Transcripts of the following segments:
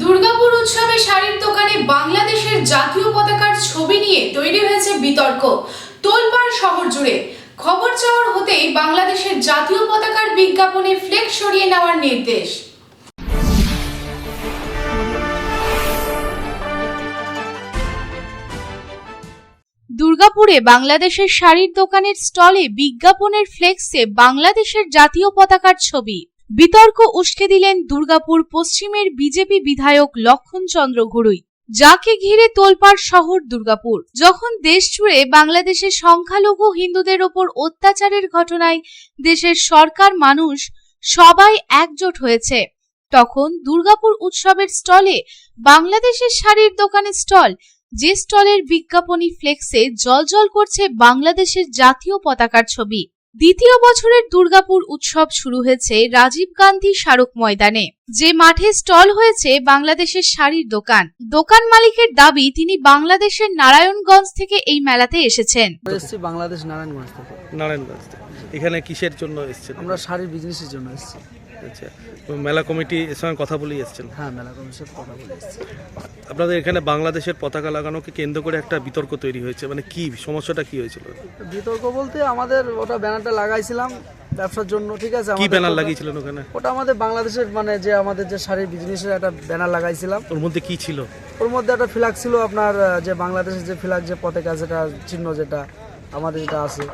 দুর্গাপুর উৎসবে শাড়ির দোকানে বাংলাদেশের জাতীয় পতাকার ছবি নিয়ে তৈরি হয়েছে বিতর্ক। তোলপাড় শহর জুড়ে খবর চাওয়ার হতেই বাংলাদেশের জাতীয় পতাকার বিজ্ঞাপনে ফ্লেক্স সরিয়ে নেওয়ার নির্দেশ। দুর্গাপুরে বাংলাদেশের শাড়ির দোকানের স্টলে বিজ্ঞাপনের ফ্লেক্সে বাংলাদেশের জাতীয় পতাকার ছবি। বিতর্ক উস্কে দিলেন দুর্গাপুর পশ্চিমের বিজেপি বিধায়ক লক্ষণ চন্দ্র ঘুরুই, যাকে ঘিরে তোলপাড় শহর দুর্গাপুর। যখন দেশ জুড়ে বাংলাদেশের সংখ্যালঘু হিন্দুদের ওপর অত্যাচারের ঘটনায় দেশের সরকার মানুষ সবাই একজোট হয়েছে, তখন দুর্গাপুর উৎসবের স্টলে বাংলাদেশের শাড়ির দোকানে স্টল, যে স্টলের বিজ্ঞাপনী ফ্লেক্সে জলজল করছে বাংলাদেশের জাতীয় পতাকার ছবি। দ্বিতীয় বছরের দুর্গাপুর উৎসব শুরু হয়েছে রাজীব গান্ধী স্মারক ময়দানে। যে মাঠে স্টল হয়েছে বাংলাদেশের শাড়ির দোকান দোকান মালিকের দাবি তিনি বাংলাদেশের নারায়ণগঞ্জ থেকে এই মেলাতে এসেছেন। এসেছি বাংলাদেশ নারায়ণগঞ্জ থেকে। নারায়ণগঞ্জ থেকে। এখানে কিসের জন্য এসেছেন? আমরা শাড়ির বিজনেসের জন্য এসেছি। আচ্ছা মেলা কমিটি এর সঙ্গে কথা বলেই এসেছেন হ্যাঁ মেলা কমিশন কথা বলে এসেছি আপনাদের এখানে বাংলাদেশের পতাকা লাগানোকে কেন্দ্র করে একটা বিতর্ক তৈরি হয়েছে মানে কি সমস্যাটা কি হয়েছিল? বিতর্ক বলতে আমাদের ওটা ব্যানারটা লাগাইছিলাম ব্যবসার জন্য ঠিক আছে? কি ব্যানার লাগিয়েছিলেন ওখানে? ওটা আমাদের বাংলাদেশের মানে যে আমাদের যে শাড়ির বিজনেসের একটা ব্যানার লাগাইছিলাম। ওর মধ্যে কি ছিল? ওর মধ্যে একটা ফ্ল্যাগ ছিল আপনার যে বাংলাদেশের যে ফ্ল্যাগ যে পতাকা যেটা চিহ্ন যেটা আমাদের যেটা আছে।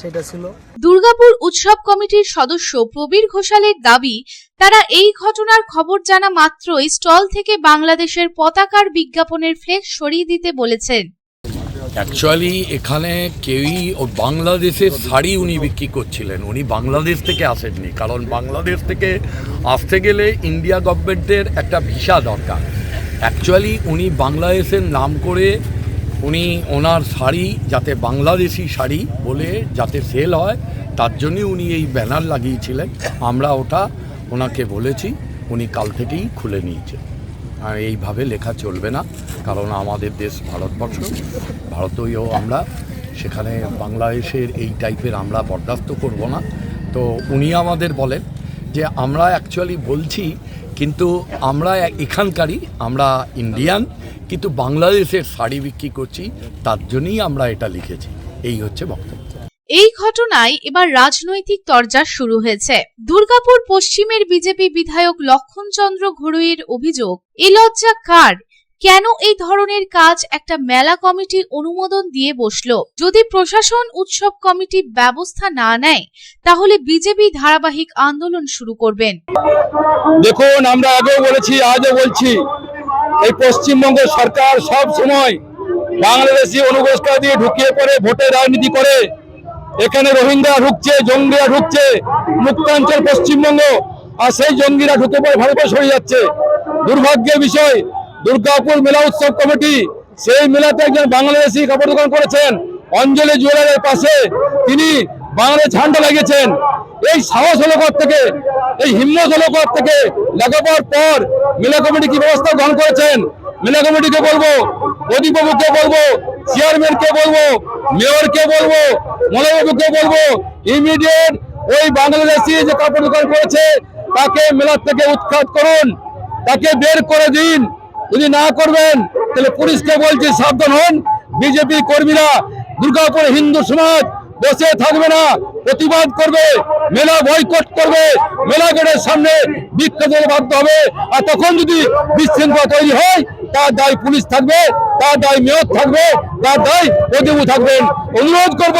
সেটা ছিল। দুর্গাপুর উৎসব কমিটির সদস্য প্রবীর ঘোষালের দাবি তারা এই ঘটনার খবর জানা মাত্রই স্টল থেকে বাংলাদেশের পতাকার বিজ্ঞাপনের ফ্লেক্স সরিয়ে দিতে বলেছেন। অ্যাকচুয়ালি এখানে কেউই ও বাংলাদেশের শাড়ি উনি বিক্রি করছিলেন। উনি বাংলাদেশ থেকে আসেননি কারণ বাংলাদেশ থেকে আসতে গেলে ইন্ডিয়া গভর্নমেন্টের একটা ভিসা দরকার। অ্যাকচুয়ালি উনি বাংলাদেশের নাম করে উনি ওনার শাড়ি যাতে বাংলাদেশি শাড়ি বলে যাতে সেল হয়, তার জন্যই উনি এই ব্যানার লাগিয়েছিলেন। আমরা ওটা ওনাকে বলেছি, উনি কাল থেকেই খুলে নিয়েছে। আর এইভাবে লেখা চলবে না, কারণ আমাদের দেশ ভারতবর্ষ, ভারতীয় আমরা, সেখানে বাংলাদেশের এই টাইপের আমরা বরদাস্ত করব না। তো উনি আমাদের বলেন যে, আমরা অ্যাকচুয়ালি বলছি, কিন্তু আমরা এখানকারই, আমরা ইন্ডিয়ান কিন্তু বাংলাদেশের শাড়ি বিক্রি করছি তার জন্যই আমরা এটা লিখেছি। এই হচ্ছে বক্তব্য। এই ঘটনায় এবার রাজনৈতিক তরজা শুরু হয়েছে। দুর্গাপুর পশ্চিমের বিজেপি বিধায়ক লক্ষণচন্দ্র ঘড়ুইয়ের অভিযোগ এ লজ্জা কার? কেন এই ধরনের কাজ একটা মেলা কমিটি অনুমোদন দিয়ে বসল? যদি প্রশাসন উৎসব কমিটি ব্যবস্থা না নেয় তাহলে বিজেপি ধারাবাহিক আন্দোলন শুরু করবেন। দেখুন আমরা আগেও বলেছি আজও বলছি এই পশ্চিমবঙ্গ সরকার সব সময় বাংলাদেশি অনুগোষ্ঠা দিয়ে ঢুকিয়ে পড়ে ভোটের রাজনীতি করে। এখানে রোহিঙ্গা ঢুকছে, জঙ্গিরা ঢুকছে, মুক্তাঞ্চল পশ্চিমবঙ্গ, আর সেই জঙ্গিরা ঢুকে পড়ে ভারতে সরে যাচ্ছে। দুর্ভাগ্যের বিষয়, দুর্গাপুর মেলা উৎসব কমিটি সেই মেলাতে একজন বাংলাদেশি কাপড় দোকান করেছেন। অঞ্জলি জুয়েলারের পাশে তিনি বাংলাদেশ ঝান্ডা লাগিয়েছেন। এই সাহস হলো থেকে এই কোথা থেকে লেখাপড়ার পর মেলা কমিটি কি ব্যবস্থা গ্রহণ করেছেন? মেলা কমিটিকে বলব প্রদীপবাবুকে বলব, চেয়ারম্যানকে বলব, মেয়রকে বলব মলবাবুকে বলব, ইমিডিয়েট ওই বাংলাদেশি যে কাপড় দোকান করেছে, তাকে মেলার থেকে উৎখাত করুন, তাকে বের করে দিন। যদি না করবেন, তাহলে পুলিশকে বলছি, সাবধান হন। বিজেপি কর্মীরা, দুর্গাপুর হিন্দু সমাজ বসে থাকবে না, প্রতিবাদ করবে, মেলা বয়কট করবে, মেলা গেটের সামনে বিক্ষোভ হতে বাধ্য হবে। আর তখন যদি বিশৃঙ্খলা তৈরি হয়, তার দায় পুলিশ থাকবে, তার দায় মেয়র থাকবে, তার দায় প্রতিবু থাকবেন অনুরোধ করব,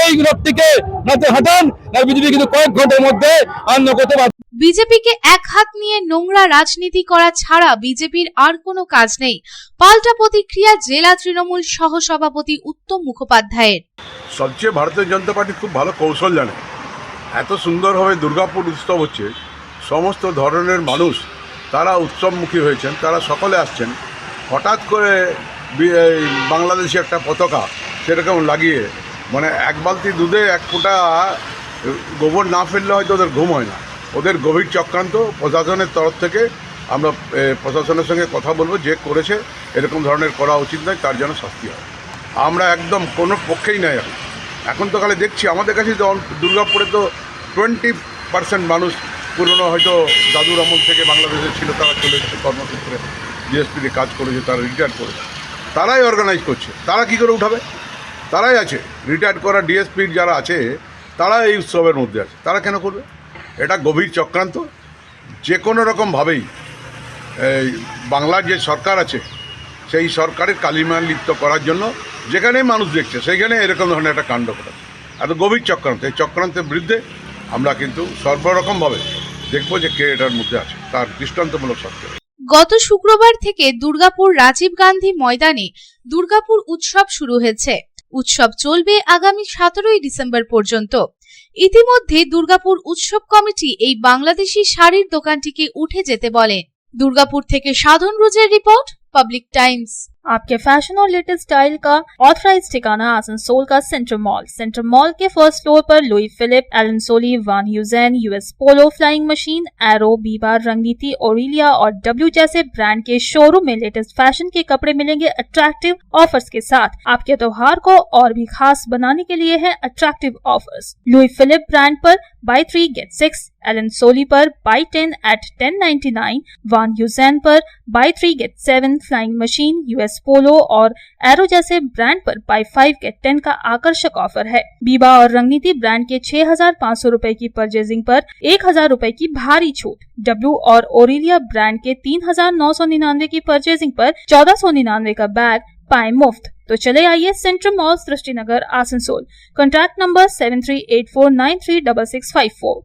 এই লোকটিকে নাতে হাঁটান না বিজেপি কিন্তু কয়েক ঘণ্টার মধ্যে আন্দোলন করতে বিজেপিকে এক হাত নিয়ে নোংরা রাজনীতি করা ছাড়া বিজেপির আর কোনো কাজ নেই। পাল্টা প্রতিক্রিয়া জেলা তৃণমূল সহসভাপতি উত্তম মুখোপাধ্যায়ের। সবচেয়ে ভারতীয় জনতা পার্টি খুব ভালো কৌশল জানে। এত সুন্দরভাবে দুর্গাপুর উৎসব হচ্ছে, সমস্ত ধরনের মানুষ তারা উৎসবমুখী হয়েছেন, তারা সকলে আসছেন। হঠাৎ করে বাংলাদেশি একটা পতাকা সেরকম লাগিয়ে মানে এক বালতি দুধে এক ফোঁটা গোবর না ফেললে হয়তো ওদের ঘুম হয় না। ওদের গভীর চক্রান্ত প্রশাসনের তরফ থেকে আমরা প্রশাসনের সঙ্গে কথা বলব, যে করেছে, এরকম ধরনের করা উচিত নয়, তার যেন শাস্তি হয়। আমরা একদম কোনো পক্ষেই নয় এখন। এখন তো কালে দেখছি, আমাদের কাছে দুর্গাপুরে তো টোয়েন্টি পার্সেন্ট মানুষ পুরনো হয়তো দাদুর আমল থেকে বাংলাদেশে ছিল, তারা চলে এসেছে কর্মক্ষেত্রে ডিএসপিতে কাজ করেছে, তারা রিটায়ার করেছে। তারাই অর্গানাইজ করছে। তারা কি করে উঠাবে? তারাই আছে। রিটায়ার করা ডিএসপির যারা আছে তারা এই উৎসবের মধ্যে আছে। তারা কেন করবে? এটা গভীর চক্রান্ত। যে কোনো রকমভাবেই বাংলার যে সরকার আছে, সেই সরকারের কালিমা লিপ্ত করার জন্য যেখানেই মানুষ দেখছে, সেইখানে এরকম ধরনের একটা কাণ্ড ঘটে। এত গভীর চক্রান্ত। এই চক্রান্তের বিরুদ্ধে আমরা কিন্তু সর্বরকমভাবে দেখব যে কে এটার মধ্যে আছে, তার দৃষ্টান্তমূলক সত্য। গত শুক্রবার থেকে দুর্গাপুর রাজীব গান্ধী ময়দানে দুর্গাপুর উৎসব শুরু হয়েছে। উৎসব চলবে আগামী সতেরোই ডিসেম্বর পর্যন্ত। ইতিমধ্যে দুর্গাপুর উৎসব কমিটি এই বাংলাদেশি শাড়ির দোকানটিকে উঠে যেতে বলে। দুর্গাপুর থেকে সাধন রোজের রিপোর্ট पब्लिक टाइम्स आपके फ़ैशन और लेटेस्ट स्टाइल का ऑथराइज ठिकाना आसनसोल का सेंटर मॉल सेंटर मॉल के फ़र्स्ट फ्लोर पर Louis Philippe Allen Solly Van वान US Polo Flying Machine Arrow Biba Rangriti Aurelia और डब्ल्यू जैसे ब्रांड के शोरूम में लेटेस्ट फ़ैशन के कपड़े मिलेंगे अट्रैक्टिव ऑफर्स के साथ. आपके त्योहार को और भी खास बनाने के लिए है attractive offers Louis Philippe brand पर buy three get six Allen Solly पर buy ten at ten ninety nine Van Heusen पर buy three get seven Flying Machine US Polo और एरो जैसे ब्रांड पर बाई फाइव गेट टेन का आकर्षक offer है। बीबा और रंगनीति ब्रांड के छह हज़ार पाँच सौ रूपए की परचेजिंग पर एक हज़ार रूपए की भारी छूट। डब्ल्यू और ओरिलिया ब्रांड के तीन हज़ार नौ सौ निन्यानवे की परचेजिंग पर चौदह सौ निन्यानवे का बैग पाए मुफ़्त। तो चले आइए central mall Srishti Nagar Asansol. Contact number seven three eight four nine three double six five four